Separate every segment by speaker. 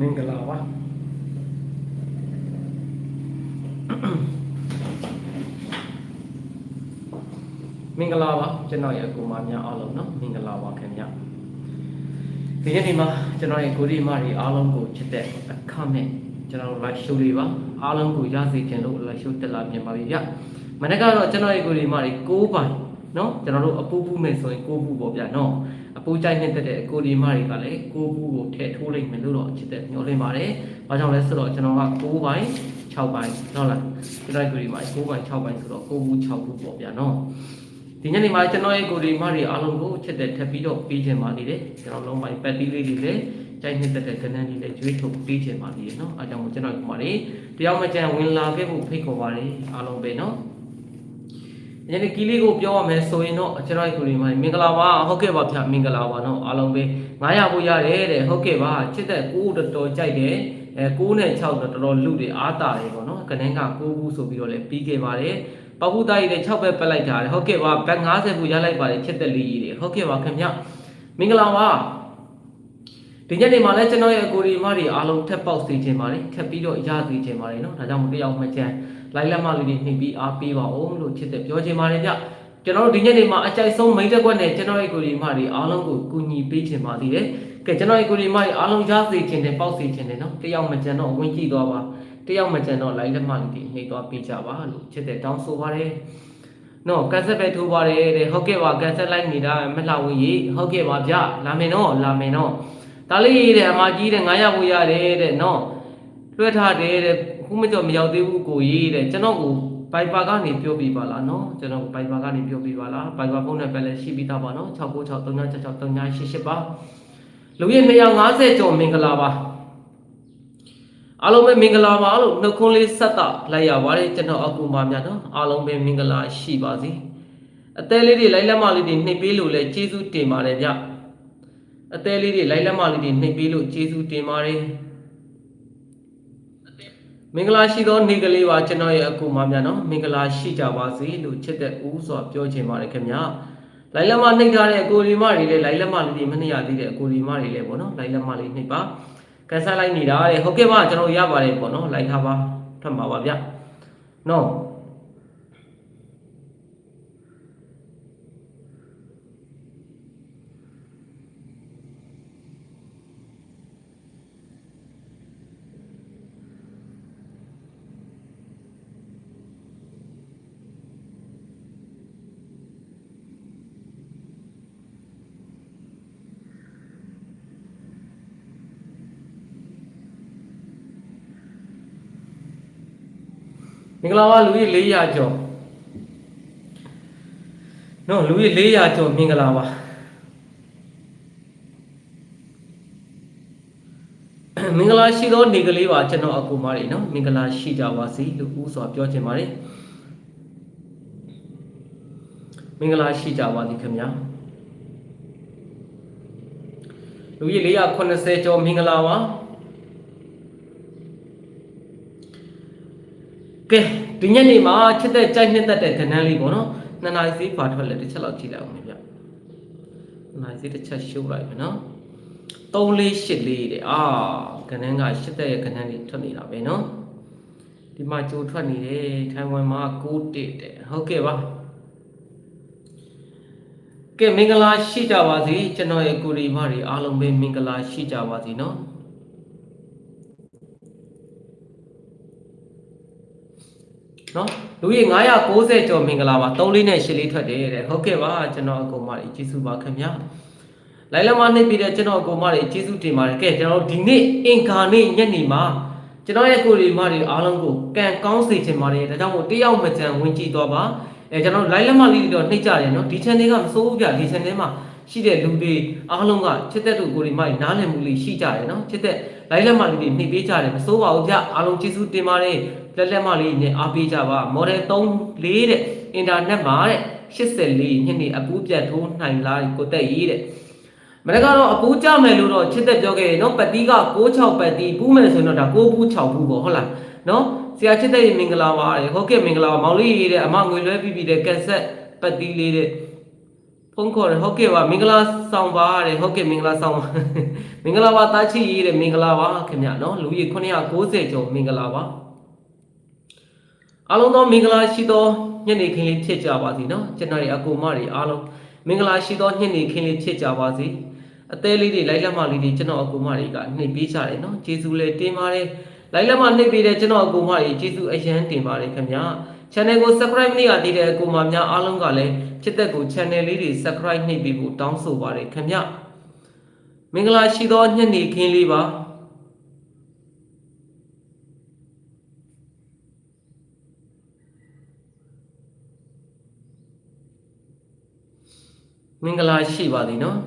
Speaker 1: မင်္ဂလာပါမင်္ဂလာပါကျွန်တော်ရဲ့အကူမများအားလုံးနော်မင်္ဂလာပါခင်ဗျာဒီနေ့ဒီမှာကျွန်တော်ရဲ့ကိုရီမာတွေအားလုံးကိုချစ်တဲ့အခမဲ့ကျွန်တော်တို့ live show လေးပါအားလုံးကိုရစေချင်လို့ live show တက်လာပြန်ပါပြီဗျမနေ့ကတော့ကျွန်တော်ရဲ့ကိုရီမာတွေ6ပိုင်းနော်ကျွန်တော်တို့အပူပူမယ်ဆိုရင်6ပူပေါ့ဗျာနော် အပူကြိုက်နေတဲ့အကိုဒီမတွေကလည်းကိုဘူးကိုထည့်ထိုးလိုက်မယ်လို့တော့ချစ်တဲ့မျှော်လင့်ပါတယ်။ဘာကြောင့်လဲဆိုတော့ကျွန်တော်က9ပိုင်း6ပိုင်းဟုတ်လား။ဒါကိုဒီမှာ9ပိုင်း6ပိုင်းဆိုတော့ကိုဘူး6ခုပေါ့ဗျာနော်။ဒီညနေမှာကျွန်တော်ရဲ့ကိုဒီမတွေအားလုံးကိုချစ်တဲ့ထပ်ပြီးတော့ပေးခြင်းပါနေတယ်။ကျွန်တော်လုံးပိုင်းပတ်တီးလေးတွေလည်းကြိုက်နေတဲ့ကဏ္ဍကြီးလည်းကျွေးထုတ်ပေးခြင်းပါနေတယ်နော်။အားကြောင့်ကျွန်တော်ဒီမှာလေတယောက်မကြံဝင်လာခဲ့ဖို့ဖိတ်ခေါ်ပါတယ်အားလုံးပဲနော်။ ယနေ့ကီလေးကိုပြောရမယ်ဆိုရင်တော့ကျွန်တော်ကိုရီမိုင်းမင်္ဂလာပါဟုတ်ကဲ့ပါဗျာမင်္ဂလာပါနော်အားလုံးပဲ900ပို့ရတယ်တဲ့ဟုတ်ကဲ့ပါချစ်တဲ့ကိုတော်တော်ကြိုက်တယ်အဲ6နဲ့6တော့တော်တော်လူတွေအားတာတယ်ပေါ့နော်ကနန်းက6ဘူးဆိုပြီးတော့လည်းပြီးခဲ့ပါတယ်ပပုသားကြီးလည်း6ပဲပက်လိုက်တာတယ်ဟုတ်ကဲ့ပါဘက်90ဘူးရလိုက်ပါတယ်ချစ်တဲ့လေးကြီးတွေဟုတ်ကဲ့ပါခင်ဗျာမင်္ဂလာပါ ဒီညနေမှာလည်းကျွန်တော်ရဲ့အကိုဒီမတွေအားလုံးထက်ပေါက်စေခြင်းပါတယ်ထပ်ပြီးတော့ရစေခြင်းပါတယ်နော်ဒါကြောင့်မို့တယောက်မှချမ်းလိုက်လက်မလေးတွေနှိပ်ပြီးအားပေးပါဦးလို့ချစ်တဲ့ပြောခြင်းပါတယ်ဗျကျွန်တော်တို့ဒီညနေမှာအကြိုက်ဆုံးမိတ်တက်ကွက်နဲ့ကျွန်တော်ရဲ့ကိုဒီမတွေအားလုံးကိုကူညီပေးခြင်းပါသေးတယ်ကဲကျွန်တော်ရဲ့ကိုဒီမတွေအားလုံးရစေခြင်းနဲ့ပေါက်စေခြင်းနဲ့နော်တယောက်မှချမ်းတော့ဝင်ကြည့်သွားပါတယောက်မှချမ်းတော့လိုက်လက်မလေးတွေနှိပ်သွားပေးကြပါလို့ချစ်တဲ့တောင်းဆိုပါတယ်နော်ကန်ဆက်ပဲထိုးပါတယ်တဲ့ဟုတ်ကဲ့ပါကန်ဆက်လိုက်နေတာမလှဝေးကြီးဟုတ်ကဲ့ပါဗျလာမယ်နော်လာမယ်နော် ဒါလေးတဲ့အမကြီးတဲ့900ဝေးရတယ်တဲ့နော်လွှဲထားတယ်တဲ့ခုမကြော်မရောက်သေးဘူးကိုကြီးတဲ့ကျွန်တော်ကိုဘိုင်ပါကနေပြောပြပါလားနော်ကျွန်တော်ဘိုင်ပါကနေပြောပြပါလားဘိုင်ပါဖုန်းနံပါတ်လည်းရှိပြီးသားပါနော်69639663988ပါလူရဲ့250ကျော်မင်္ဂလာပါအားလုံးပဲမင်္ဂလာပါလို့နှုတ်ခွန်းလေးဆက်တာလိုက်ရပါတယ်ကျွန်တော်အကူမများနော်အားလုံးပဲမင်္ဂလာရှိပါစေအသေးလေးတွေလိုက်လက်မလေးတွေနှိပ်ပေးလို့လဲကျေးဇူးတင်ပါတယ်ဗျ အသေးလေးတွေလိုက်လက်မလေးတွေနှိပ်ပေးလို့ကျေးဇူးတင်ပါတယ်မင်္ဂလာရှိသောနေ့ကလေးပါကျွန်တော်ရဲ့အကူမများနော်မင်္ဂလာရှိကြပါစေလို့ချစ်တဲ့ဦးစွာပြောချင်ပါတယ်ခင်ဗျလိုက်လက်မနှိပ်ထားတဲ့အကိုဒီမတွေလည်းလိုက်လက်မလေးတွေမနှိပ်ရသေးတဲ့အကိုဒီမတွေလည်းပေါ့နော်လိုက်လက်မလေးနှိပ်ပါကန်ဆယ်လိုက်နေတာတဲ့ဟုတ်ကဲ့ပါကျွန်တော်ရပါတယ်ပေါ့နော်လိုက်ထားပါထွက်ပါပါဗျနော်မ င်္ဂလာပါလူကြီး400ကျော်နော်လူကြီး400ကျော်မင်္ဂလာပါမင်္ဂလာရှိသောနေ့ကလေးပါကျွန်တော်အကူမလေးနော်မင်္ဂလာရှိကြပါစေလို့ဦးစွာပြောချင်ပါတယ်မင်္ဂလာရှိကြပါသည်ခင်ဗျာလူကြီး480ကျော်မင်္ဂလာပါ ကဲဒီညနေမှာချစ်တဲ့ကြိုက်နှစ်သက်တဲ့ကဏ္ဍလေးပေါ့နော်နှစ်နာရီစီးပါထွက်လက်တစ်ချက်လောက်ကြည့်လိုက်အောင်ဗျနှစ်နာရီစီးတစ်ချက်ရှိုးလိုက်မယ်နော်3 4 8လေးတဲ့အာကဏ္ဍကရှစ်တဲ့ရဲ့ကဏ္ဍလေးထွက်နေတာပဲနော်ဒီမှာကြိုထွက်နေတယ်ထိုင်ဝမ်မှာ6တစ်တဲ့ဟုတ်ကဲ့ပါကဲမင်္ဂလာရှိကြပါစေကျွန်တော်ရဲ့ကိုရီမတွေအားလုံးပဲမင်္ဂလာရှိကြပါစေနော် နော်လူကြီး990ကျော်မင်္ဂလာပါ3လေးနဲ့8လေးထွက်တယ်တဲ့ဟုတ်ကဲ့ပါကျွန်တော်အကုန်မကြီးကျေးဇူးပါခင်ဗျာလိုက်လမနှိပ်ပြီးတဲ့ကျွန်တော်အကုန်မကြီးကျေးဇူးတင်ပါတယ်ကဲကျွန်တော်ဒီနေ့အင်္ဂါနေ့ညနေမှာကျွန်တော်ရဲ့ကိုယ်ဒီမတွေအားလုံးကိုကံကောင်းစေချင်ပါတယ်ဒါကြောင့်မို့တယောက်မကြံဝင်ကြည့်တော့ပါအဲကျွန်တော်လိုက်လမလေးတွေတော့နှိပ်ကြတယ်နော်ဒီ channel ကမစိုးဘူးဗျဒီ channel မှာရှိတဲ့လူတွေအားလုံးကချစ်တဲ့သူကိုယ်ဒီမတွေနားလည်မှုလေးရှိကြတယ်နော်ချစ်တဲ့လိုက်လက်မလေးတွေနှိပ်ပေးကြတယ်မစိုးပါဘူးဗျအားလုံးကျေးဇူးတင်ပါတယ် လက်လက်မလေးနဲ့အားပေးကြပါ model 3 4တဲ့အင်တာနက်မှာတဲ့84ညနေအပူပြတ်ထိုးနိုင်လားကိုတက်ရေးတဲ့မနေ့ကတော့အပူကြမယ်လို့တော့ချစ်သက်ပြောခဲ့တယ်နော်ပတ်တီးက66ပတ်တီးပူးမယ်ဆိုရင်တော့ဒါ6ပူး6ပူးပေါ့ဟုတ်လားနော်ဆရာချစ်သက်ရေမင်္ဂလာပါတဲ့ဟုတ်ကဲ့မင်္ဂလာပါမောင်လေးရေးတဲ့အမငွေလွှဲပြီးပြီးတဲ့ကန်ဆက်ပတ်တီးလေးတဲ့ဖုန်းခေါ်တယ်ဟုတ်ကဲ့ပါမင်္ဂလာဆောင်ပါတဲ့ဟုတ်ကဲ့မင်္ဂလာဆောင်ပါမင်္ဂလာပါတာချီရေးတဲ့မင်္ဂလာပါခင်ဗျနော်လူကြီး990ကျော်မင်္ဂလာပါ အားလုံးသောမင်္ဂလာရှိသောညနေခင်းလေးဖြစ်ကြပါစေနော်ကျွန်တော်ရဲ့အကူမတွေအားလုံးမင်္ဂလာရှိသောညနေခင်းလေးဖြစ်ကြပါစေအသေးလေးတွေလိုက်လက်မလေးတွေကျွန်တော်အကူမတွေကနှိပ်ပေးကြတယ်နော်ကျေးဇူးလည်းတင်ပါတယ်လိုက်လက်မနှိပ်ပေးတဲ့ကျွန်တော်အကူမတွေကျေးဇူးအရန်တင်ပါတယ်ခင်ဗျ channel ကို subscribe မလုပ်ရသေးတဲ့အကူမများအားလုံးကလည်းချစ်သက်ကို channel လေးတွေ subscribe နှိပ်ပေးဖို့တောင်းဆိုပါတယ်ခင်ဗျမင်္ဂလာရှိသောညနေခင်းလေးပါ မင်္ဂလာရှိပါသည်နော်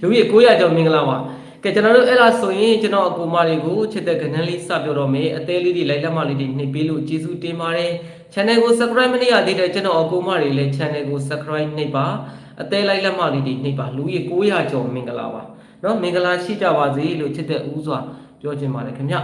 Speaker 1: လူကြီး900ကျော်မင်္ဂလာပါကဲကျွန်တော်တို့အဲ့လားဆိုရင်ကျွန်တော်အကူမတွေကိုချစ်တဲ့ကဏ္ဍလေးစပြောတော့မယ်အသေးလေးတွေလိုက်လက်မလေးတွေနှိပ်ပေးလို့ကျေးဇူးတင်ပါတယ် channel ကို subscribe မလုပ်ရသေးတဲ့ကျွန်တော်အကူမတွေလည်း channel ကို subscribe နှိပ်ပါအသေးလိုက်လက်မလေးတွေနှိပ်ပါလူကြီး900ကျော်မင်္ဂလာပါเนาะမင်္ဂလာရှိကြပါစေလို့ချစ်တဲ့ဦးစွာပြောချင်ပါတယ်ခင်ဗျ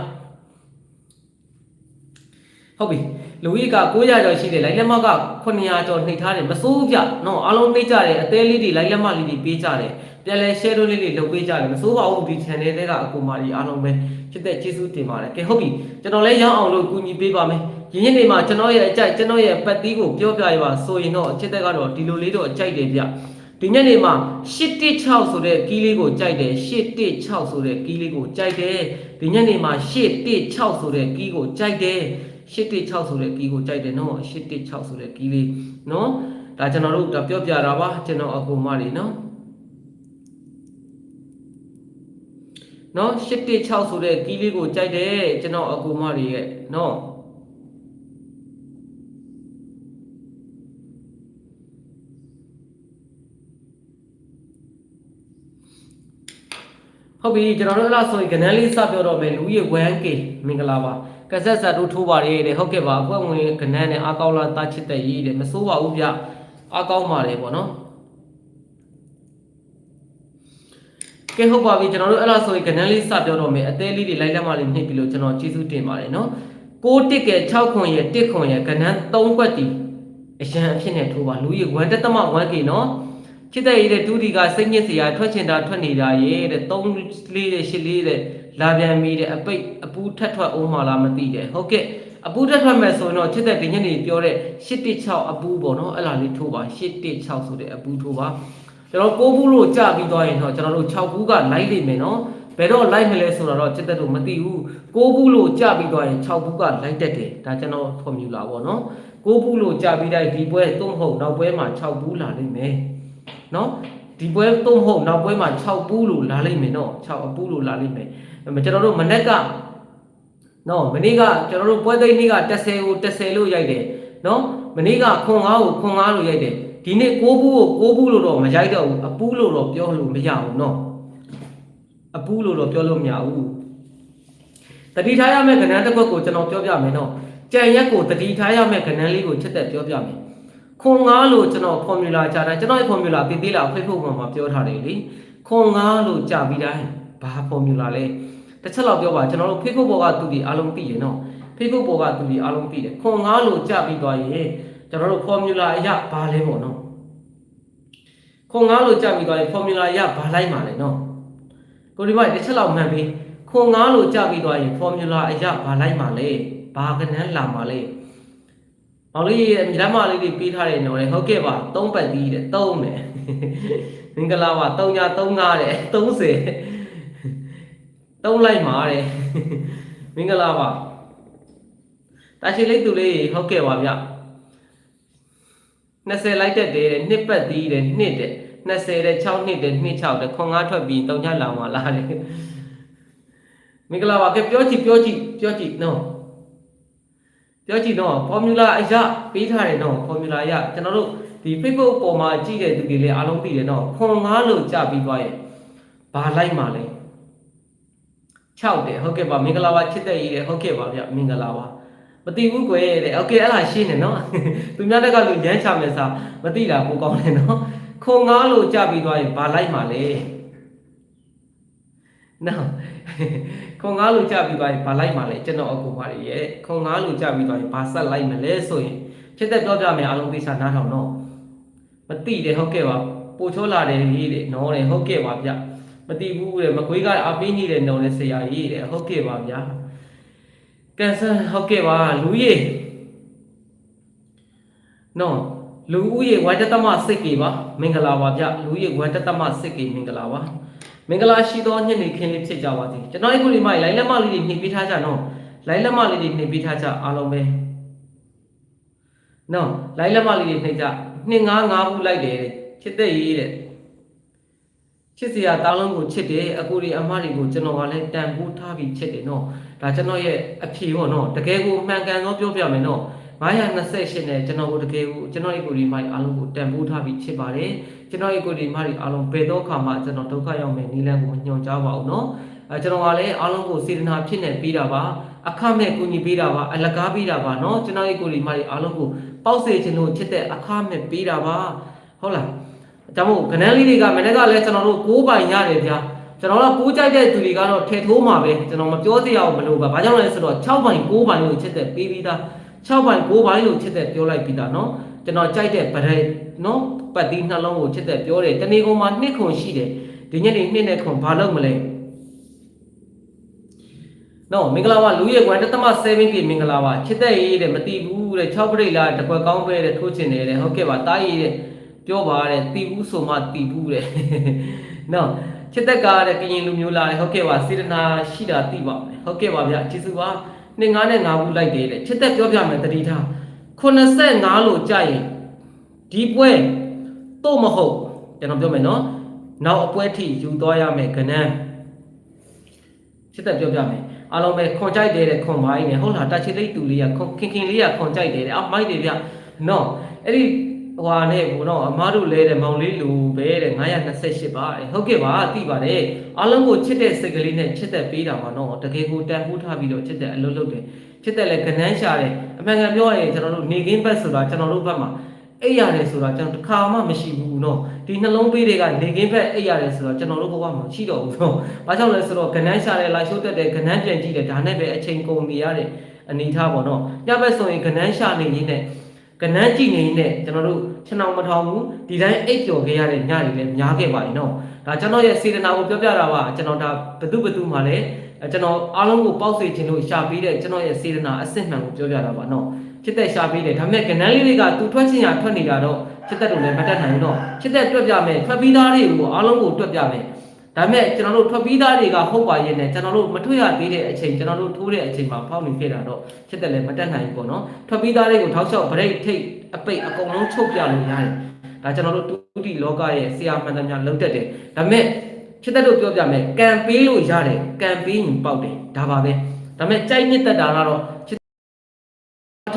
Speaker 1: ဟုတ်ပြီလူကြီးက900ကျော်ရှိတယ်လိုက်လက်မက900ကျော်နှိပ်ထားတယ်မစိုးဘူးဗျเนาะအားလုံးနှိပ်ကြတယ်အသေးလေးတွေလိုက်လက်မလေးတွေပေးကြတယ် ပြန်လဲ share လို့လေးတွေလုပ်ပေးကြတယ်မစိုးပါဘူးဒီ channel တွေကအကူမကြီးအားလုံးပဲချစ်တဲ့ကျေးဇူးတင်ပါတယ်ကဲဟုတ်ပြီကျွန်တော်လည်းရောက်အောင်လို့ကူညီပေးပါမယ်ရင်းရင်းနေမှာကျွန်တော်ရဲ့အကြိုက်ကျွန်တော်ရဲ့ပတ်သီးကိုပြောပြရပါဆိုရင်တော့ချစ်တဲ့ကတော့ဒီလိုလေးတော့အကြိုက်တယ်ဗျဒီညနေမှာ816ဆိုတဲ့ကီးလေးကိုကြိုက်တယ်816ဆိုတဲ့ကီးလေးကိုကြိုက်တယ်ဒီညနေမှာ816ဆိုတဲ့ကီးကိုကြိုက်တယ်816ဆိုတဲ့ကီးကိုကြိုက်တယ်နော်816ဆိုတဲ့ကီးလေးနော်ဒါကျွန်တော်တို့ဒါပြောပြတာပါကျွန်တော်အကူမလေးနော် နော်816ဆိုတဲ့ကီးလေးကိုကြိုက်တယ်ကျွန်တော်အကူမတွေရဲ့နော်ဟုတ်ပြီကျွန်တော်တို့အဲ့လားဆိုရင်ကနန်းလေးစပြောတော့မယ်လူကြီး 1K မင်္ဂလာပါကဆက်ဆက်တို့ထိုးပါရေးတဲ့ဟုတ်ကဲ့ပါအဖွဲ့ဝင်ကနန်းနဲ့အားကောင်းလားတာချစ်တဲ့ရေးတဲ့မစိုးပါဘူးဗျအားကောင်းပါတယ်ပေါ့နော် ကဲဟုတ်ပါပြီကျွန်တော်တို့အဲ့လားဆိုရင်ကနန်းလေးစပြောတော့မယ်အသေးလေးတွေလိုက်လက်မလေးနှိပ်ပြီးလို့ကျွန်တော်ကျေးဇူးတင်ပါတယ်နော်6တစ်ကဲ6ခွန်ရဲ့1ခွန်ရဲ့ကနန်း3ခွက်တီအရန်အဖြစ်နဲ့ထိုးပါလူကြီး1တက်သမ 1K နော်ချစ်တဲ့ရေးတဲ့ဒူဒီကစိတ်ညစ်စရာထွက်ချင်တာထွက်နေတာရေးတဲ့3လေးတဲ့8လေးတဲ့လာပြန်ပြီတဲ့အပိတ်အပူထက်ထွက်အောင်မှလားမသိတယ်ဟုတ်ကဲ့အပူထက်ထွက်မဲ့ဆိုရင်တော့ချစ်တဲ့ဒီညနေပြောတဲ့816အပူပေါ့နော်အဲ့လားလေးထိုးပါ816ဆိုတဲ့အပူထိုးပါ ကျွန်တော်6ဘူးလို့ကြာပြီးသွားရင်တော့ကျွန်တော်တို့6ဘူးကလိုက်လိမ့်မယ်နော်ဘယ်တော့လိုက်မလဲဆိုတော့ချစ်တဲ့တို့မသိဘူး6ဘူးလို့ကြာပြီးသွားရင်6ဘူးကလိုက်တတ်တယ်ဒါကျွန်တော်ဖော်မြူလာပေါ့နော်6ဘူးလို့ကြာပြီးတိုင်းဒီပွဲသုံးဟုတ်နောက်ပွဲမှာ6ဘူးလာလိမ့်မယ်နော်ဒီပွဲသုံးဟုတ်နောက်ပွဲမှာ6ဘူးလို့လာလိမ့်မယ်နော်6အပူးလို့လာလိမ့်မယ်ကျွန်တော်တို့မနေ့ကနော်မနေ့ကကျွန်တော်တို့ပွဲသိမ်းနေ့က10ကို10လို့ရိုက်တယ်နော်မနေ့ကခွန်9ကိုခွန်9လို့ရိုက်တယ် ဒီနေ့6ဘူးကို6ဘူးလို့တော့မရိုက်တော့ဘူးအပူးလို့တော့ပြောလို့မရဘူးနော်အပူးလို့တော့ပြောလို့မရဘူးတတိထားရမယ့်ကဏ္ဍတစ်ခွက်ကိုကျွန်တော်ပြောပြမယ်နော်ကြံရက်ကိုတတိထားရမယ့်ကဏ္ဍလေးကိုချက်သက်ပြောပြမယ်ခွန်9လို့ကျွန်တော် formula ကြားတယ်ကျွန်တော်ရဲ့ formula တည်သေးလား Facebook မှာမှာပြောထားတယ်လေခွန်9လို့ကြာပြီးတိုင်းဘာ formula လဲတစ်ချက်လောက်ပြောပါကျွန်တော်တို့ Facebook ပေါ်ကသူတွေအားလုံးသိရနော် Facebook ပေါ်ကသူတွေအားလုံးသိတယ်ခွန်9လို့ကြာပြီးသွားရင် ကျွန်တော်တို့ formula အရဘာလဲပေါ့နော်ခွန်9လို့ကြာပြီးသွားရင် formula အရဘာလိုက်မှာလဲနော်ကိုဒီမိုက်တစ်ချက်လောက်မှန်ပြီးခွန်9လို့ကြာပြီးသွားရင် formula အရဘာလိုက်မှာလဲဘာကနန်းလာမှာလဲမောင်လေးရဲ့မြတ်မလေးတွေပေးထားတယ်နော်လေဟုတ်ကဲ့ပါ3ပတ်သီးတဲ့3တယ်မင်္ဂလာပါ3ည35တဲ့30 3လိုက်မှာတဲ့မင်္ဂလာပါတာရှိလေးသူလေးဟုတ်ကဲ့ပါဗျ 20လိုက်တက်တယ်နှစ်ပတ်သီးတယ်နှစ်တဲ့20တဲ့6နှစ်တဲ့နှစ်6တဲ့ခွန်5ထွက်ပြီး3ညလောင်ပါလားတဲ့မင်္ဂလာပါကဲပြောကြည့်ပြောကြည့်ပြောကြည့်နော်ပြောကြည့်တော့ formula အရပေးထားတယ်နော် formula အရကျွန်တော်တို့ဒီ Facebook ပေါ်မှာကြည့်တဲ့သူတွေလည်းအားလုံးသိတယ်နော်ခွန်9လို့ကြပြီးသွားရဲ့ဘာလိုက်မှာလဲ6တယ်ဟုတ်ကဲ့ပါမင်္ဂလာပါချစ်တဲ့ရေးတယ်ဟုတ်ကဲ့ပါဗျမင်္ဂလာပါ မသိဘူးကွယ်တဲ့โอเคအဲ့ဒါရှင်းနေနော်သူများတက်ကလူရမ်းချမယ်စာမသိတာပိုကောင်းတယ်နော်ခ ခွန်ငားလို့ကြပြီးသွားရင်ဘာလိုက်မှာလဲနော်ခွန်ငားလို့ကြပြီးသွားရင်ဘာလိုက်မှာလဲကျွန်တော်အကူပါရဲ့ခွန်ငားလို့ကြပြီးသွားရင်ဘာဆက်လိုက်မလဲဆိုရင်ဖြစ်တဲ့ပြောပြမယ်အားလုံးသိစားနားထောင်တော့မသိတယ်ဟုတ်ကဲ့ပါပို့ချောလာတယ်ကြီးတဲ့နော်တယ်ဟုတ်ကဲ့ပါဗျမသိဘူးတဲ့မကွေးကအပင်းကြီးတဲ့နော်တဲ့ဆရာကြီးတဲ့ဟုတ်ကဲ့ပါဗျာ ကန်ဆာဟုတ်ကဲ့ပါလူကြီးနော်လူဦးရေဝါတတမစိတ်ကြီးပါမင်္ဂလာပါဗျလူဦးရေဝါတတမစိတ်ကြီးမင်္ဂလာပါမင်္ဂလာရှိသောညနေခင်းလေးဖြစ်ကြပါစေကျွန်တော်အခုဒီမှာလိုင်းလက်မလေးတွေနှိပ်ပေးထားကြနော်လိုင်းလက်မလေးတွေနှိပ်ပေးထားကြအားလုံးပဲနော်လိုင်းလက်မလေးတွေနှိပ်ကြနှစ်ငါးငါးဘူးလိုက်တယ်တဲ့ချစ်တဲ့ရေးတဲ့ ချစ်စရာတားလုံးကိုချစ်တယ်အကိုတွေအမတွေကိုကျွန်တော်ကလည်းတန်ဖိုးထားပြီးချစ်တယ်နော်ဒါကျွန်တော်ရဲ့အဖြေပေါ့နော်တကယ်ကိုမှန်ကန်ဆုံးပြောပြမယ်နော်928နဲ့ကျွန်တော်ကိုတကယ်ကိုကျွန်တော်ရဲ့ကိုယ်ဒီမိုင်းအားလုံးကိုတန်ဖိုးထားပြီးချစ်ပါတယ်ကျွန်တော်ရဲ့ကိုယ်ဒီမိုင်းအားလုံးဘယ်တော့ခါမှကျွန်တော်ဒုက္ခရောက်မယ်နည်းလမ်းကိုညွှန်ကြားပါအောင်နော်အဲကျွန်တော်ကလည်းအားလုံးကိုစေတနာဖြစ်နေပေးတာပါအခမဲ့ကူညီပေးတာပါအလကားပေးတာပါနော်ကျွန်တော်ရဲ့ကိုယ်ဒီမိုင်းအားလုံးကိုပေါက်စေခြင်းလို့ချစ်တဲ့အခမဲ့ပေးတာပါဟုတ်လား ဒါမို့ကနန်းလေးတွေကမနေ့ကလည်းကျွန်တော်တို့6ပိုင်ရတယ်ဗျာကျွန်တော်တို့ကိုးကြိုက်တဲ့သူတွေကတော့ထဲထိုးမှာပဲကျွန်တော်မပြောသေးအောင်မလို့ပါဘာကြောင့်လဲဆိုတော့6ပိုင်6ပိုင်လို့ချစ်တဲ့ပေးပြီးသား 6ပိုင်း9ပိုင်းလို့ချစ်တဲ့ပြောလိုက်ပြီးသားเนาะကျွန်တော်ကြိုက်တဲ့ဗရက်เนาะပတ်တီးနှလုံးကိုချစ်တဲ့ပြောတယ်တဏီကုံမှာနှစ်ခွန်ရှိတယ်ဒီညနေနှစ်နဲ့ခွန်ဘာလုပ်မလဲနော်မင်္ဂလာပါလူရဲ့ကွယ်တသမ7ပြည့်မင်္ဂလာပါချစ်တဲ့ရေးတဲ့မတီးဘူးတဲ့6ပြိလားတကွက်ကောင်းပဲတဲ့ထိုးချင်တယ်တဲ့ဟုတ်ကဲ့ပါတားရေးတဲ့ ပြောပါတဲ့တီးဘူးဆိုမှတီးဘူးတဲ့နော်ချစ်တဲ့ကားတဲ့ကရင်လူမျိုးလားဟုတ်ကဲ့ပါစေတနာရှိတာသိပါမယ်ဟုတ်ကဲ့ပါဗျကျေးဇူးပါနှစ်ငါးနဲ့ငါးဘူးလိုက်တယ်တဲ့ချစ်တဲ့ပြောပြမယ်တတိထား85လို့ကြာရင်ဒီပွဲတော့မဟုတ်ကျွန်တော်ပြောမယ်နော်နောက်အပွဲထိယူသွားရမယ်ခဏန်းချစ်တဲ့ပြောပြမယ်အားလုံးပဲခွန်ကြိုက်တယ်တဲ့ခွန်မိုင်းနဲ့ဟုတ်လားတချီလိတ်တူလေးကခွန်ခင်ခင်လေးကခွန်ကြိုက်တယ်တဲ့အော်မိုက်တယ်ဗျနော်အဲ့ဒီ ဟွာနဲ့ဘုံတော့အမားတို့လဲတဲ့မောင်လေးလူပဲတဲ့928ပါတဲ့ဟုတ်ကဲ့ပါသိပါတယ်အားလုံးကိုချစ်တဲ့စိတ်ကလေးနဲ့ချစ်သက်ပေးတာပါနော်တကယ်ကိုတန်ဖိုးထားပြီးတော့ချစ်တဲ့အလုပ်လုပ်တယ်ချစ်သက်လဲကနန်းရှာတယ်အမှန်ကန်ပြောရရင်ကျွန်တော်တို့နေကင်းဘက်ဆိုတာကျွန်တော်တို့ဘက်မှာအိပ်ရတယ်ဆိုတာကျွန်တော်တခါမှမရှိဘူးနော်ဒီနှလုံးပေးတွေကနေကင်းဘက်အိပ်ရတယ်ဆိုတော့ကျွန်တော်တို့ဘဝမှာရှိတော့ဘူးနော်ဘာကြောင့်လဲဆိုတော့ကနန်းရှာတယ်လာရှုပ်တက်တယ်ကနန်းပြန်ကြည့်တယ်ဒါနဲ့ပဲအချိန်ကုန်နေရတဲ့အနေထားပေါ့နော်ညဘက်ဆိုရင်ကနန်းရှာနေရင်းနဲ့ ကနန်းကြည့်နေနဲ့ကျွန်တော်တို့ခြေနှောင်မထောင်ဘူးဒီတိုင်းအိပ်ကျော်ခဲ့ရတဲ့ညတွေလည်းများခဲ့ပါတယ်နော်ဒါကျွန်တော်ရဲ့စေတနာကိုပြောပြတာပါကျွန်တော်ဒါဘသူဘသူမှလည်းကျွန်တော်အားလုံးကိုပေါက်စေခြင်းလို့ရှာပေးတဲ့ကျွန်တော်ရဲ့စေတနာအစစ်မှန်ကိုပြောပြတာပါနော်ချစ်သက်ရှာပေးတယ်ဒါပေမဲ့ကနန်းလေးတွေကသူထွက်ချင်းရထွက်နေတာတော့ချစ်သက်တို့လည်းမတတ်နိုင်ဘူးနော်ချစ်သက်တွက်ပြမယ်ထွက်ပြီးသားတွေကိုအားလုံးကိုတွက်ပြမယ် ဒါပေမဲ့ကျွန်တော်တို့ထွက်ပြီးသားတွေကဟုတ်ပါရဲ့နဲ့ကျွန်တော်တို့မထွက်ရသေးတဲ့အချိန်ကျွန်တော်တို့ထိုးတဲ့အချိန်မှာဖောက်နေခဲ့တာတော့ဖြစ်တဲ့လည်းမတက်နိုင်ဘူးပေါ့နော်ထွက်ပြီးသားတွေကိုထောက်လျှောက်ဗရိတ်ထိတ်အပိတ်အကုန်လုံးချုပ်ပြလို့ရတယ်ဒါကျွန်တော်တို့တူတီလောကရဲ့ဆရာမှန်သမျှလုံးတက်တယ်ဒါပေမဲ့ဖြစ်တဲ့တို့ပြောပြမယ်ကံပေးလို့ရတယ်ကံပေးရင်ပေါက်တယ်ဒါပါပဲဒါပေမဲ့ကြိုက်နှစ်သက်တာကတော့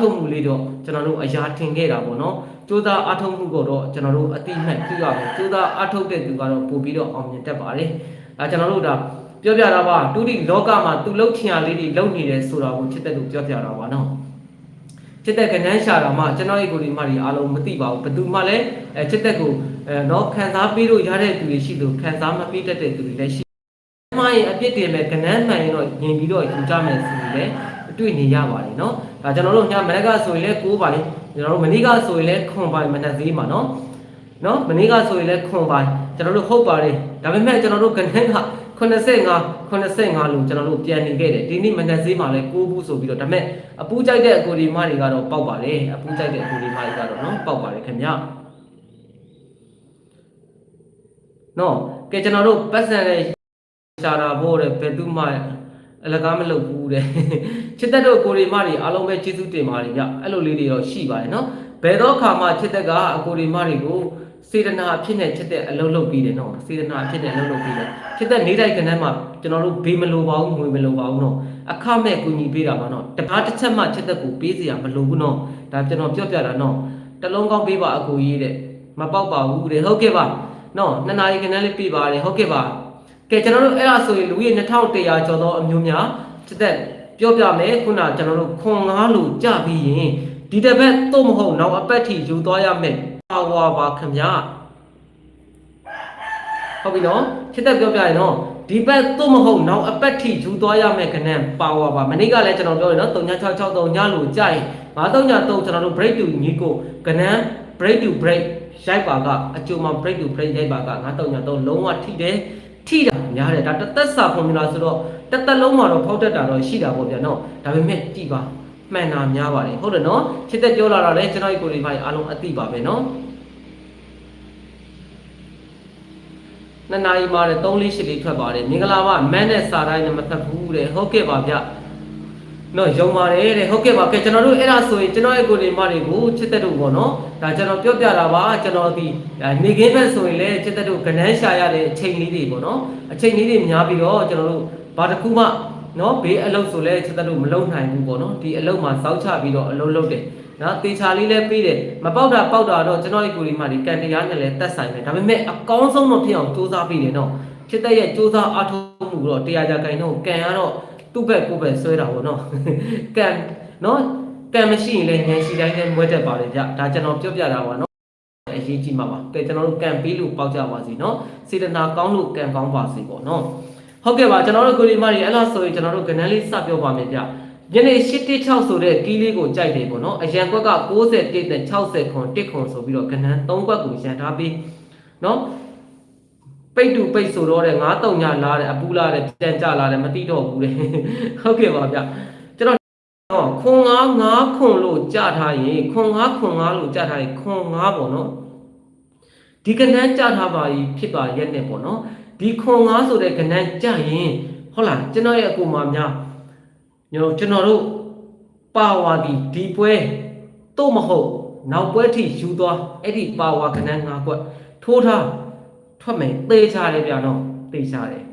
Speaker 1: အထုံမှုလေးတော့ကျွန်တော်တို့အရာထင်ခဲ့တာပေါ့နော်ကြိုးစားအထုံမှုကတော့ကျွန်တော်တို့အတိအမှတ်ပြုရမယ်ကြိုးစားအထုတဲ့သူကတော့ပို့ပြီးတော့အောင်မြင်တတ်ပါတယ်ဒါကျွန်တော်တို့ဒါပြောပြတာပါတူတိလောကမှာသူလှုပ်ချင်ရလေးတွေလှုပ်နေတယ်ဆိုတာကိုချစ်တဲ့သူပြောပြတာပါနော်ချစ်တဲ့ကနန်းရှာတာမှကျွန်တော်ရဲ့ကိုယ်ဒီမှတွေအားလုံးမသိပါဘူးဘယ်သူမှလည်းအဲချစ်တဲ့ကိုအဲတော့ခံစားပေးလို့ရတဲ့သူတွေရှိလို့ခံစားမပေးတတ်တဲ့သူတွေလည်းရှိမှရင်အပြစ်တင်မဲ့ကနန်းမှန်ရင်တော့ညင်ပြီးတော့ယူကြမယ်ဆိုရင်လည်း တွေ့နေရပါတယ်เนาะဒါကျွန်တော်တို့ညမနေ့ကဆိုရင်လည်း6ပိုင်းကျွန်တော်တို့မနေ့ကဆိုရင်လည်းခွန်ပိုင်းမနက်ဈေးမှာเนาะเนาะမနေ့ကဆိုရင်လည်းခွန်ပိုင်းကျွန်တော်တို့ဟုတ်ပါတယ်ဒါပေမဲ့ကျွန်တော်တို့ကနန်းက85 85လို့ကျွန်တော်တို့ပြန်နေခဲ့တယ်ဒီနေ့မနက်ဈေးမှာလည်း6ဘူးဆိုပြီးတော့ဒါပေမဲ့အပူးကြိုက်တဲ့အကိုဒီမတွေကတော့ပေါက်ပါတယ်အပူးကြိုက်တဲ့အကိုဒီမတွေကတော့เนาะပေါက်ပါတယ်ခင်ဗျနော်ကဲကျွန်တော်တို့ပတ်စံနဲ့ရှာတာဖို့တဲ့ဘယ်သူမှ အလကားမလုပ်ဘူးတဲ့ချစ်သက်တို့ကိုရီမတွေအားလုံးပဲကျေးဇူးတင်ပါတယ်ဗျအဲ့လိုလေးတွေတော့ရှိပါတယ်နော်ဘယ်တော့ခါမှချစ်သက်ကအကိုရီမတွေကိုစေတနာအဖြစ်နဲ့ချစ်တဲ့အလုံးလုံးပြီးတယ်နော်စေတနာအဖြစ်နဲ့အလုံးလုံးပြီးတယ်ချစ်သက်နေတိုင်းကနန်းမှာကျွန်တော်တို့ဘေးမလိုပါဘူးငွေမလိုပါဘူးနော်အခမဲ့ကူညီပေးတာပါနော်တကားတစ်ချက်မှချစ်သက်ကိုပေးစရာမလိုဘူးနော်ဒါကျွန်တော်ပြောပြတာနော်တလုံးကောင်းပေးပါအကိုကြီးတဲ့မပေါက်ပါဘူးတဲ့ဟုတ်ကဲ့ပါနော်နှစ်နာရီကနန်းလေးပြပါတယ်ဟုတ်ကဲ့ပါ ကဲကျွန်တော်တို့အဲ့ဒါဆိုရင်လူကြီး2100ကျော်သောအမျိုးများစစ်သက်ပြောပြမယ်ခုနကျွန်တော်တို့ခွန်ငားလို့ကြပြီးရင်ဒီတစ်ပတ်တော့မဟုတ်နောက်အပတ်ထိယူသွားရမယ်ပါဝါပါခင်ဗျာဟုတ်ပြီနော်ချစ်သက်ပြောပြရင်နော်ဒီဘက်သို့မဟုတ်နောက်အပတ်ထိယူသွားရမယ့်ကဏ္ဍပါဝါပါမနေ့ကလည်းကျွန်တော်ပြောရနော်3663ညလို့ကြာရင်933ကျွန်တော်တို့ break to ညီကိုကဏ္ဍ break to break ရိုက်ပါကအကျိုးမှာ break to break ရိုက်ပါက933လုံးဝထိတယ် ထိတာများတယ်ဒါတသက်စာ formula ဆိုတော့တစ်သက်လုံးမှာတော့ဖောက်တတ်တာတော့ရှိတာပေါ့ဗျာနော်ဒါပေမဲ့ကြည့်ပါမှန်တာများပါတယ်ဟုတ်တယ်နော်ချစ်သက်ပြောလာတာလည်းကျွန်တော်ဒီကိုလေးဖိုင်အားလုံးအသိပါပဲနော်နှစ်နာရီမှလည်း3လေး8လေးထွက်ပါတယ်မင်္ဂလာပါမန်းနဲ့စာတိုင်းနဲ့မဖက်ဘူးတဲ့ဟုတ်ကဲ့ပါဗျ နော်ယုံပါတယ်တဲ့ဟုတ်ကဲ့ပါကဲကျွန်တော်တို့အဲ့ဒါဆိုရင်ကျွန်တော်ရဲ့ကိုယ်လေးမတွေကိုချစ်သက်တို့ပေါ့နော်ဒါကျွန်တော်ပြောပြတာပါကျွန်တော်ဒီနေခင်းဘက်ဆိုရင်လည်းချစ်သက်တို့ကနန်းရှာရတဲ့အချိန်လေးတွေပေါ့နော်အချိန်လေးတွေများပြီးတော့ကျွန်တော်တို့ဘာတစ်ခုမှနော်ဘေးအလုပ်ဆိုလဲချစ်သက်တို့မလုံနိုင်ဘူးပေါ့နော်ဒီအလုပ်မှာစောက်ချပြီးတော့အလုပ်လုပ်တယ်နော်တေချာလေးလည်းပေးတယ်မပေါက်တာပေါက်တာတော့ကျွန်တော်ရဲ့ကိုယ်လေးမတွေကန်တရားနဲ့လည်းတက်ဆိုင်တယ်ဒါပေမဲ့အကောင်းဆုံးတော့ဖြစ်အောင်စူးစမ်းပြီးတယ်နော်ချစ်သက်ရဲ့စူးစမ်းအားထုတ်မှုတော့တရားကြကိုင်တော့ကန်ရတော့ သူ့ဘက်ကိုယ်ဘက်ဆွဲတာပေါ့နော်ကန်နော်ကံမရှိရင်လည်းဉာဏ်ရှိတိုင်းလည်းမွဲတတ်ပါတယ်ဗျဒါကျွန်တော်ပြောပြတာပါနော်အရေးကြီးမှာပါကဲကျွန်တော်တို့ကံပေးလို့ပေါက်ကြပါစီနော်စေတနာကောင်းလို့ကံကောင်းပါစေပေါ့နော်ဟုတ်ကဲ့ပါကျွန်တော်တို့ကိုဒီမာရီအဲ့လားဆိုရင်ကျွန်တော်တို့ကဏ္ဍလေးစပြောပါမယ်ဗျယနေ့816ဆိုတဲ့ကီးလေးကိုကြိုက်တယ်ပေါ့နော်အရန်ကွက်က61နဲ့60ခွန်1ခွန်ဆိုပြီးတော့ကဏ္ဍ3ကွက်ကိုရန်ထားပြီးနော် ပိတ်တူပိတ်ဆိုတော့တဲ့9တုံညလာတဲ့အပူလာတဲ့ပြန်ကြလာတဲ့မတိတော့ဘူးတဲ့ဟုတ်ကဲ့ပါဗျကျွန်တော်တော့ခွန်9 9ခွန်လို့ကြထားရင်ခွန်9ခွန်9လို့ကြထားရင်ခွန်9ပေါ့နော်ဒီကဏ္ဍကြထားပါပြီဖြစ်ပါရဲ့နဲ့ပေါ့နော်ဒီခွန်9ဆိုတဲ့ကဏ္ဍကြရင်ဟုတ်လားကျွန်တော်ရဲ့အကူမများညိုကျွန်တော်တို့ပါဝါဒီဒီပွဲတော့မဟုတ်နောက်ပွဲထိယူသွားအဲ့ဒီပါဝါကဏ္ဍ9ကွက်ထိုးထား ထွက်မယ်သေချာတယ်ဗျာနော်သေချာတယ်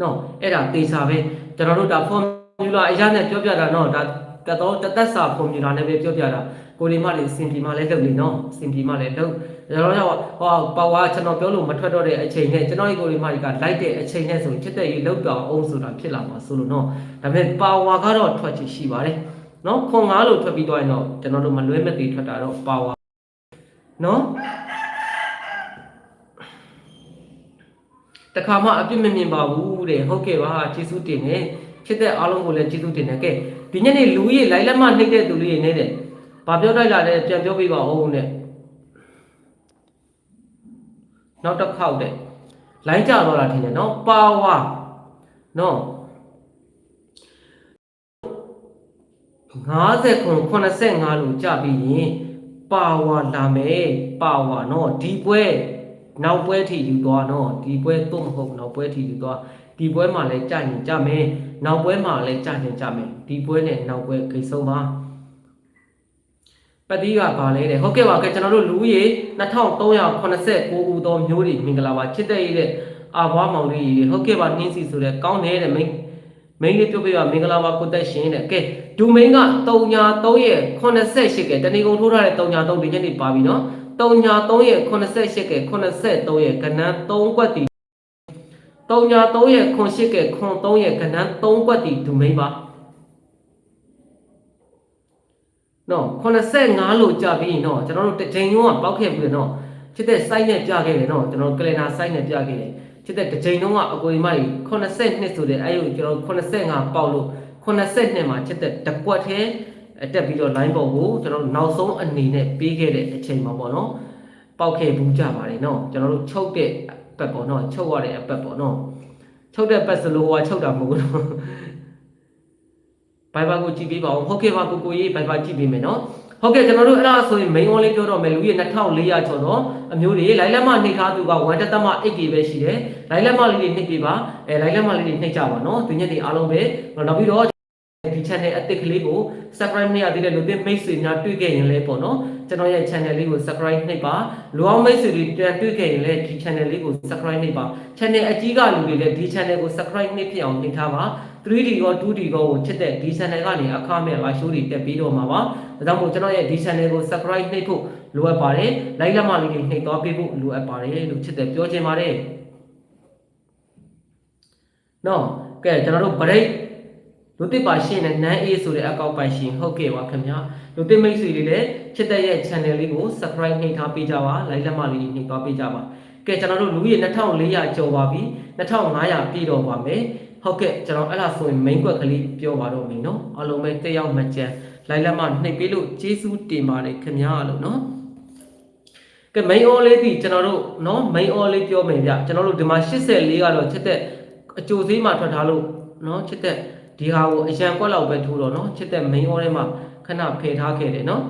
Speaker 1: နော်အဲ့ဒါသေချာပဲကျွန်တော်တို့ဒါ formula အရာနဲ့ပြောပြတာနော်ဒါတတော်တသက်စာ formula နဲ့ပဲပြောပြတာကိုဒီမလေးစင်ပြီမလည်းလုပ်လေနော်စင်ပြီမလည်းလုပ်ကျွန်တော်တို့ဟောပါဝါကျွန်တော်ပြောလို့မထွက်တော့တဲ့အချိန်နဲ့ကျွန်တော်ဒီကိုဒီမလေးကလိုက်တဲ့အချိန်နဲ့ဆိုရင်ဖြစ်တဲ့ရေးလောက်တော့အောင်ဆိုတာဖြစ်လာမှာဆိုလို့နော်ဒါပေမဲ့ပါဝါကတော့ထွက်ချင်ရှိပါတယ်နော်ခွန်ငါလို့ထွက်ပြီးတော့ရင်တော့ကျွန်တော်တို့မလွဲမသေးထွက်တာတော့ပါဝါနော် တခါမှအပြစ်မမြင်ပါဘူးတဲ့ဟုတ်ကဲ့ပါကျေးဇူးတင်တယ်ဖြစ်တဲ့အားလုံးကိုလည်းကျေးဇူးတင်တယ်ကဲဒီညနေလူကြီးလိုက်လက်မနှိမ့်တဲ့သူလေးတွေနေတဲ့ဘာပြောတိုက်လာလဲပြန်ပြောပြပါဦးနဲ့နောက်တစ်ခေါက်တဲ့လိုင်းကြတော့လာထင်တယ်နော်ပါဝါနော်50ခွန်85လို့ကြပြီးရင်ပါဝါလာမယ်ပါဝါနော်ဒီပွဲ နောက်ပွဲထိယူသွားနော်ဒီပွဲတော့မဟုတ်နောက်ပွဲထိယူသွားဒီပွဲမှာလည်းကြာရင်ကြာမယ်နောက်ပွဲမှာလည်းကြာရင်ကြာမယ်ဒီပွဲနဲ့နောက်ပွဲခိဆုံးပါပတိကပါလဲတဲ့ဟုတ်ကဲ့ပါကဲကျွန်တော်တို့လူကြီး2389ဦးသောမျိုးတွေမင်္ဂလာပါချစ်တဲ့ရတဲ့အာဘွားမောင်လေးဟုတ်ကဲ့ပါနှင်းစီဆိုတဲ့ကောင်းနေတဲ့မိန်းမိန်းလေးပြောပြပါမင်္ဂလာပါကိုတက်ရှင်တဲ့ကဲဒူမိန်းက3ညာ3ရဲ့88ကဲတဏီကုံထိုးထားတဲ့3ညာ3ဒီညနေပါပြီနော် 3ညာ3ရဲ့88ကဲ83ရဲ့ကဏ္ဍ3ကွက်တီ3ညာ3ရဲ့88ကဲခွန်3ရဲ့ကဏ္ဍ3ကွက်တီဒူမိန်းပါနော်85လို့ကြာပြီးနော်ကျွန်တော်တို့တစ်ချိန်လုံးကပောက်ခဲ့ပြီနော်ချစ်တဲ့ site နဲ့ပြခဲ့တယ်နော်ကျွန်တော်ကလင်နာ site နဲ့ပြခဲ့တယ်ချစ်တဲ့တစ်ချိန်လုံးကအကိုဒီမကြီး82ဆိုတဲ့အဲ့ဒီကျွန်တော်85ပေါက်လို့82မှာချစ်တဲ့တကွက်သေး တက်ပြီးတော့ line ပေါ်ကိုကျွန်တော်နောက်ဆုံးအနေနဲ့ပေးခဲ့တဲ့အချိန်မှာပေါ့နော်ပောက်ခဲ့ဘူးကြပါတယ်နော်ကျွန်တော်တို့ချုပ်တဲ့အပတ်ပေါ့နော်ချုပ်ရတဲ့အပတ်ပေါ့နော်ချုပ်တဲ့ပတ်စလို့ဟိုကချုပ်တာမဟုတ်ဘူးနော်ဘိုင်ဘာကိုကြည့်ပေးပါဦးဟုတ်ကဲ့ပါကိုကိုကြီးဘိုင်ဘာကြည့်ပေးမယ်နော်ဟုတ်ကဲ့ကျွန်တော်တို့အဲ့ဒါဆိုရင် main on လေးပြောတော့မယ်လူကြီး2400ကျော်တော့အမျိုးတွေလိုင်းလက်မနှိပ်ထားသူက1တက်မ 8K ပဲရှိတယ်လိုင်းလက်မလေးတွေနှိပ်ပေးပါအဲလိုင်းလက်မလေးတွေနှိပ်ကြပါနော်သူညက်တွေအားလုံးပဲနောက်ပြီးတော့ ဒီ channel အသစ်ကလေးကို subscribe မရသေးတဲ့လူသစ်မိတ်ဆွေများတွေ့ခဲ့ရင်လည်းပေါ့နော်ကျွန်တော်ရဲ့ channel လေးကို subscribe နှိပ်ပါလူအောင်မိတ်ဆွေတွေပြန်တွေ့ခဲ့ရင်လည်းဒီ channel လေးကို subscribe နှိပ်ပါ channel အကြီးကလူတွေလည်းဒီ channel ကို subscribe နှိပ်ဖြစ်အောင်နှိပ်ထားပါ 3D ရော 2D ရောကိုချစ်တဲ့ဒီ channel ကနေအခမဲ့ live show တွေတက်ပြီးတော့မှာပါဒါကြောင့်မို့ကျွန်တော်ရဲ့ဒီ channel ကို subscribe နှိပ်ဖို့လိုအပ်ပါတယ် like လက်မလေးတွေနှိပ်သွားပေးဖို့လိုအပ်ပါတယ်လို့ချစ်တဲ့ပြောချင်ပါတယ်နော်ကဲကျွန်တော်တို့ break လူတစ်ပါရှင်နဲ့နန်းအေးဆိုတဲ့အကောင့်ပိုင်ရှင်ဟုတ်ကဲ့ပါခင်ဗျာလူတစ်မိတ်ဆွေတွေလည်းချစ်တဲ့ရဲ့ channel လေးကို subscribe နှိပ်ထားပေးကြပါ like လက်မလေးနှိပ်သွားပေးကြပါကဲကျွန်တော်တို့လူကြီး2400ကျော်ပါပြီ2500ပြည့်တော့ပါမယ်ဟုတ်ကဲ့ကျွန်တော်အဲ့ဒါဆိုရင် main ကွက်ကလေးပြောပါတော့မယ်နော်အားလုံးပဲတက်ရောက်မှကြံလိုက်လက်မှနှိပ်ပေးလို့ကျေးဇူးတင်ပါတယ်ခင်ဗျာလို့နော်ကဲ main all လေးဒီကျွန်တော်တို့နော် main all လေးပြောမယ်ဗျကျွန်တော်တို့ဒီမှာ84ကတော့ချက်တဲ့အကြိုဈေးမှာထွက်ထားလို့နော်ချက်တဲ့ ဒီဟာကိုအရန်ကွက်လောက်ပဲထိုးတော့နော်ချက်တဲ့ main all ထဲမှာခဏဖယ်ထားခဲ့တယ်နော်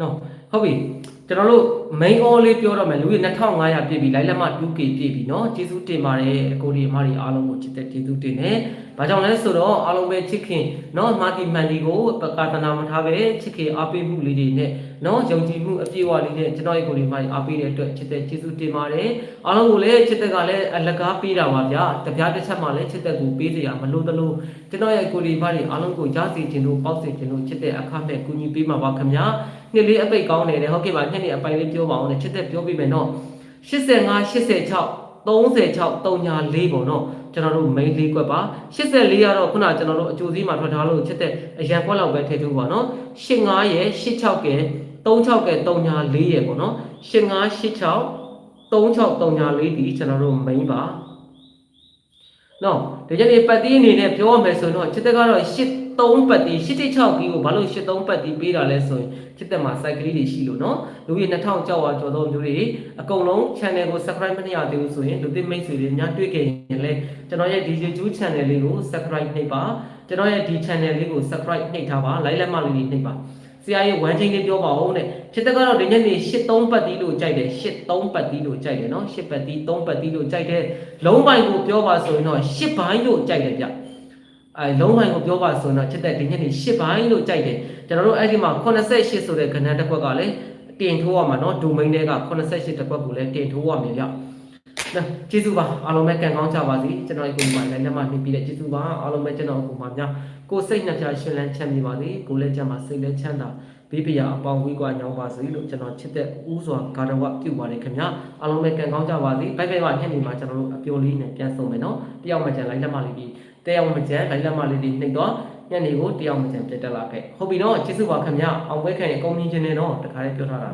Speaker 1: နော်ဟုတ်ပြီကျွန်တော်တို့ main all လေးပြောတော့မယ်လူကြီး2500ပြည့်ပြီလိုက်လက်မ 2k ပြည့်ပြီနော်ကျေးဇူးတင်ပါတယ်အကိုဒီအမတွေအားလုံးကိုချစ်တဲ့ကျေးဇူးတင်တယ်။ဘာကြောင့်လဲဆိုတော့အားလုံးပဲချစ်ခင်နော်မာတီမန်ဒီကိုပကာသနာမထားပဲချစ်ခင်အားပေးမှုလေးတွေနဲ့နော်ယုံကြည်မှုအပြည့်အဝလေးနဲ့ကျွန်တော်ရဲ့ကိုဒီအမတွေအားပေးတဲ့အတွက်ချစ်တဲ့ကျေးဇူးတင်ပါတယ်။အားလုံးကိုလည်းချစ်တဲ့ကလည်းအလကားပေးတာပါဗျာ။တပြားတစ်ချက်မှလည်းချစ်တဲ့ကိုပေးစရာမလိုသလိုကျွန်တော်ရဲ့ကိုဒီအမတွေအားလုံးကိုရစေခြင်းလို့ပေါက်စေခြင်းလို့ချစ်တဲ့အခမဲ့ကူညီပေးမှာပါခင်ဗျာ။ နှစ်လေးအပိတ်ကောင်းနေတယ်ဟုတ်ကဲ့ပါနှစ်နေ့အပိုင်လေးပြောပါအောင်လေချစ်တဲ့ပြောပြမယ်နော်85 86 36 34ပေါ့နော်ကျွန်တော်တို့ main လေးကွက်ပါ84ကတော့ခုနကျွန်တော်တို့အကျိုးစီးမှာထွက်ထားလို့ချစ်တဲ့အရန်ကွက်လောက်ပဲထည့်ထုတ်ပါနော်85ရဲ့86ကဲ36ကဲ34ရဲ့ပေါ့နော်85 86 36 34ဒီကျွန်တော်တို့ main ပါနော်ဒီကြနေ့ပတ်တီးအနေနဲ့ပြောရမယ်ဆိုတော့ချစ်တဲ့ကတော့ 83ပတ်တီး86ကီကိုဘာလို့83ပတ်တီးပေးတာလဲဆိုရင်ချစ်တဲ့မှာ site ကလေးတွေရှိလို့နော်လူကြီး2000ကျော်ဝါကျော်သောမျိုးတွေအကုန်လုံး channel ကို subscribe မနှိပ်ရသေးဘူးဆိုရင်လူသစ်မိတ်ဆွေတွေများတွေ့ခဲ့ရင်လည်းကျွန်တော်ရဲ့ဒီ YouTube channel လေးကို subscribe နှိပ်ပါကျွန်တော်ရဲ့ဒီ channel လေးကို subscribe နှိပ်ထားပါ like လက်မလေးနှိပ်ပါဆရာရဲ့ဝမ်းချင်းလေးပြောပါဦးတဲ့ချစ်တဲ့ကတော့ဒီညနေ83ပတ်တီးလို့ကြိုက်တယ်83ပတ်တီးလို့ကြိုက်တယ်နော်8ပတ်တီး3ပတ်တီးလို့ကြိုက်တယ်လုံးပိုင်ကိုပြောပါဆိုရင်တော့8ဘိုင်းလို့ကြိုက်တယ်ဗျ အဲလုံးပိုင်ကိုပြောပါဆိုရင်တော့ချစ်တဲ့ဒီညနေ8ဘိုင်းလို့ကြိုက်တယ်ကျွန်တော်တို့အဲ့ဒီမှာ88ဆိုတဲ့ကဏ္ဍတစ်ခွက်ကလည်းတင်ထိုးရမှာเนาะ domain တွေက88တစ်ခွက်ကိုလည်းတင်ထိုးရမယ်ဗျနော်ကျေးဇူးပါအားလုံးပဲကံကောင်းကြပါစေကျွန်တော်ဒီကိုမှလည်းညမနှိပ်ပြီးတဲ့ကျေးဇူးပါအားလုံးပဲကျွန်တော်ကိုမှများကိုယ်စိတ်နှပြရှင်လန်းချမ်းမြေပါစေကိုယ်လည်းချမ်းပါစိတ်လည်းချမ်းသာဘေးပရာအပေါင်းဝေးကွာညောင်းပါစေလို့ကျွန်တော်ချစ်တဲ့ဥစွာဂါရဝပြုပါတယ်ခင်ဗျာအားလုံးပဲကံကောင်းကြပါစေဘိုက်ဘိုက်မှာညနေမှာကျွန်တော်တို့အပျော်လေးနဲ့ပြန်ဆုံမယ်နော်တယောက်မှကျန်လိုက်လက်မလေးပြီး တယောက်မှကျန်လိုက်လက်မလေးတွေနှိပ်တော့ညနေကိုတယောက်မှကျန်ပြတ်တက်လာခဲ့ဟုတ်ပြီနော်ကျေးဇူးပါခင်ဗျာအောင်ပွဲခံရဲ့ကောင်းမြင်ခြင်းနဲ့တော့တခါလေးပြောထားတာ